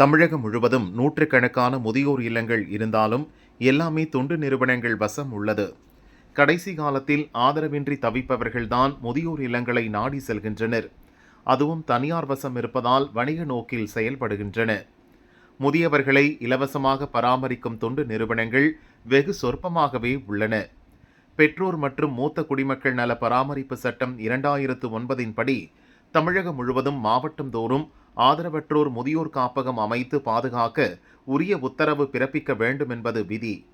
தமிழகம் முழுவதும் நூற்றுக்கணக்கான முதியோர் இல்லங்கள் இருந்தாலும் எல்லாமே தொண்டு நிறுவனங்கள் வசம் உள்ளது. கடைசி காலத்தில் ஆதரவின்றி தவிப்பவர்கள்தான் முதியோர் இல்லங்களை நாடி செல்கின்றனர். அதுவும் தனியார் வசம் இருப்பதால் வணிக நோக்கில் செயல்படுகின்றன. முதியவர்களை இலவசமாக பராமரிக்கும் தொண்டு நிறுவனங்கள் வெகு சொற்பமாகவே உள்ளன. பெற்றோர் மற்றும் மூத்த குடிமக்கள் நல பராமரிப்பு சட்டம் இரண்டாயிரத்து ஒன்பதின் படி தமிழகம் முழுவதும் மாவட்டம் தோறும் ஆதரவற்றோர் முதியோர் காப்பகம் அமைத்து பாதுகாக்க உரிய உத்தரவு பிறப்பிக்க வேண்டும் என்பது விதி.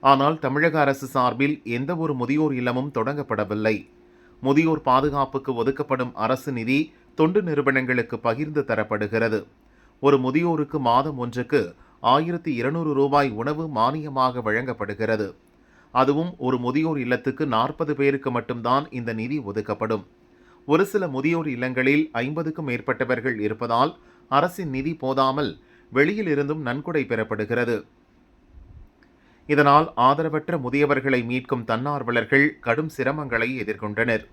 ஆனால் தமிழக அரசு சார்பில் எந்த ஒரு முதியோர் இல்லமும் தொடங்கப்படவில்லை. முதியோர் பாதுகாப்புக்கு ஒதுக்கப்படும் அரசு நிதி தொண்டு நிறுவனங்களுக்கு பகிர்ந்து தரப்படுகிறது. ஒரு முதியோருக்கு மாதம் ஒன்றுக்கு ஆயிரத்தி இருநூறு ரூபாய் உணவு மானியமாக வழங்கப்படுகிறது. அதுவும் ஒரு முதியோர் இல்லத்துக்கு நாற்பது பேருக்கு மட்டும்தான் இந்த நிதி ஒதுக்கப்படும். ஒரு சில முதியோர் இல்லங்களில் ஐம்பதுக்கும் மேற்பட்டவர்கள் இருப்பதால் அரசின் நிதி போதாமல் வெளியில் இருந்தும் நன்கொடை பெறப்படுகிறது. இதனால் ஆதரவற்ற முதியவர்களை மீட்கும் தன்னார்வலர்கள் கடும் சிரமங்களை எதிர்கொண்டனர்.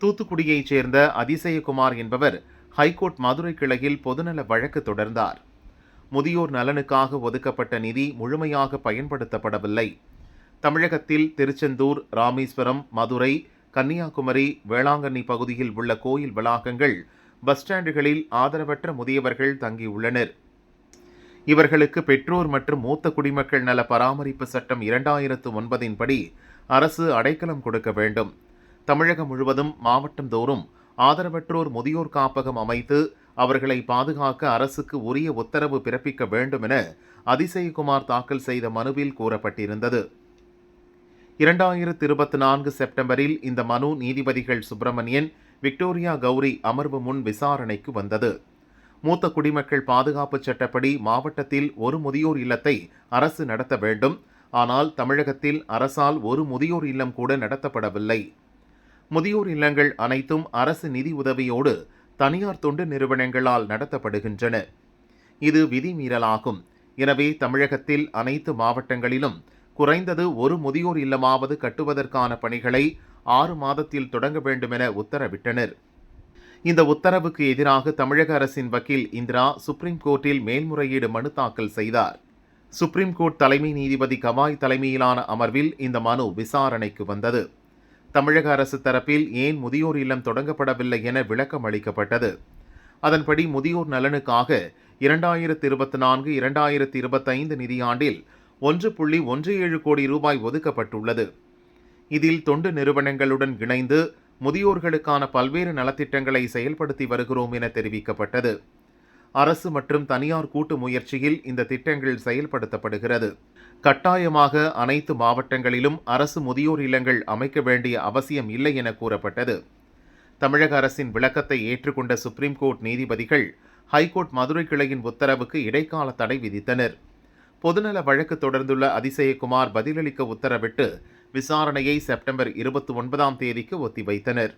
தூத்துக்குடியைச் சேர்ந்த அதிசயகுமார் என்பவர் ஹைகோர்ட் மதுரை கிளையில் பொதுநல வழக்கு தொடர்ந்தார். முதியோர் நலனுக்காக ஒதுக்கப்பட்ட நிதி முழுமையாக பயன்படுத்தப்படவில்லை. தமிழகத்தில் திருச்செந்தூர் ராமேஸ்வரம் மதுரை கன்னியாகுமரி வேளாங்கண்ணி பகுதியில் உள்ள கோயில் வளாகங்கள் பஸ் ஸ்டாண்டுகளில் ஆதரவற்ற முதியவர்கள் தங்கியுள்ளனர். இவர்களுக்கு பெற்றோர் மற்றும் மூத்த குடிமக்கள் நல பராமரிப்பு சட்டம் இரண்டாயிரத்து ஒன்பதின் படி அரசு அடைக்கலம் கொடுக்க வேண்டும். தமிழகம் முழுவதும் மாவட்டம் தோறும் ஆதரவற்றோர் முதியோர் காப்பகம் அமைத்து அவர்களை பாதுகாக்க அரசுக்கு உரிய உத்தரவு பிறப்பிக்க வேண்டும் என அதிசயகுமார் தாக்கல் செய்த மனுவில் கூறப்பட்டிருந்தது. இரண்டாயிரத்து இருபத்தி நான்கு செப்டம்பரில் இந்த மனு நீதிபதிகள் சுப்பிரமணியன் விக்டோரியா கௌரி அமர்வு முன் விசாரணைக்கு வந்தது. மூத்த குடிமக்கள் பாதுகாப்பு சட்டப்படி மாவட்டத்தில் ஒரு முதியோர் இல்லத்தை அரசு நடத்த வேண்டும். ஆனால் தமிழகத்தில் அரசால் ஒரு முதியோர் இல்லம் கூட நடத்தப்படவில்லை. முதியோர் இல்லங்கள் அனைத்தும் அரசு நிதி உதவியோடு தனியார் தொண்டு நிறுவனங்களால் நடத்தப்படுகின்றன. இது விதிமீறலாகும் எனவே தமிழகத்தில் அனைத்து மாவட்டங்களிலும் குறைந்தது ஒரு முதியோர் இல்லமாவது கட்டுவதற்கான பணிகளை ஆறு மாதத்தில் தொடங்க வேண்டுமென உத்தரவிட்டனர். இந்த உத்தரவுக்கு எதிராக தமிழக அரசின் வக்கீல் இந்திரா சுப்ரீம் கோர்ட்டில் மேல்முறையீடு மனு தாக்கல் செய்தார். சுப்ரீம் கோர்ட் தலைமை நீதிபதி கவாய் தலைமையிலான அமர்வில் இந்த மனு விசாரணைக்கு வந்தது. தமிழக அரசு தரப்பில் ஏன் முதியோர் இல்லம் தொடங்கப்படவில்லை என விளக்கம் அளிக்கப்பட்டது. அதன்படி முதியோர் நலனுக்காக இரண்டாயிரத்து இருபத்தி நான்கு இரண்டாயிரத்து இருபத்தைந்து நிதியாண்டில் ஒன்று புள்ளி ஒன்று ஏழு கோடி ரூபாய் ஒதுக்கப்பட்டுள்ளது. இதில் தொண்டு நிறுவனங்களுடன் இணைந்து முதியோர்களுக்கான பல்வேறு நலத்திட்டங்களை செயல்படுத்தி வருகிறோம் என தெரிவிக்கப்பட்டது. அரசு மற்றும் தனியார் கூட்டு முயற்சியில் இந்த திட்டங்கள் செயல்படுத்தப்படுகிறது. கட்டாயமாக அனைத்து மாவட்டங்களிலும் அரசு முதியோர் இல்லங்கள் அமைக்க வேண்டிய அவசியம் இல்லை என கூறப்பட்டது. தமிழக அரசின் விளக்கத்தை ஏற்றுக்கொண்ட சுப்ரீம் கோர்ட் நீதிபதிகள் ஹைகோர்ட் மதுரை கிளையின் உத்தரவுக்கு இடைக்கால தடை விதித்தனர். பொதுநல வழக்கு தொடர்ந்துள்ள அதிசயகுமார் பதிலளிக்க உத்தரவிட்டு விசாரணையை செப்டம்பர் இருபத்தி ஒன்பதாம் தேதிக்கு ஒத்திவைத்தனர்.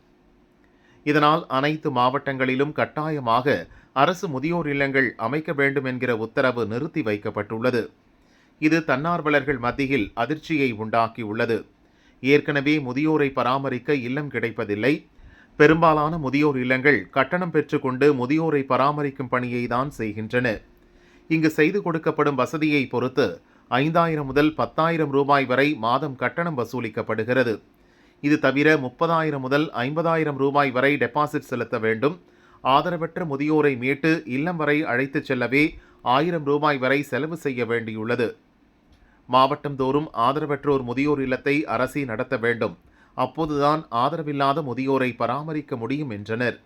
இதனால் அனைத்து மாவட்டங்களிலும் கட்டாயமாக அரசு முதியோர் இல்லங்கள் அமைக்க வேண்டும் என்கிற உத்தரவு நிறுத்தி வைக்கப்பட்டுள்ளது. இது தன்னார்வலர்கள் மத்தியில் அதிர்ச்சியை உண்டாக்கியுள்ளது. ஏற்கனவே முதியோரை பராமரிக்க இல்லம் கிடைப்பதில்லை. பெரும்பாலான முதியோர் இல்லங்கள் கட்டணம் பெற்றுக்கொண்டு முதியோரை பராமரிக்கும் பணியை தான் செய்கின்றன. இங்கு செய்து கொடுக்கப்படும் வசதியை பொறுத்து ஐந்தாயிரம் முதல் பத்தாயிரம் ரூபாய் வரை மாதம் கட்டணம் வசூலிக்கப்படுகிறது. இது தவிர முப்பதாயிரம் முதல் ஐம்பதாயிரம் ரூபாய் வரை டெபாசிட் செலுத்த வேண்டும். ஆதரவற்ற முதியோரை மீட்டு இல்லம் வரை அழைத்துச் செல்லவே ஆயிரம் ரூபாய் வரை செலவு செய்ய வேண்டியுள்ளது. மாவட்டம் தோறும் ஆதரவற்றோர் முதியோர் இல்லத்தை அரசே நடத்த வேண்டும். அப்போதுதான் ஆதரவில்லாத முதியோரை பராமரிக்க முடியும் என்றனர்.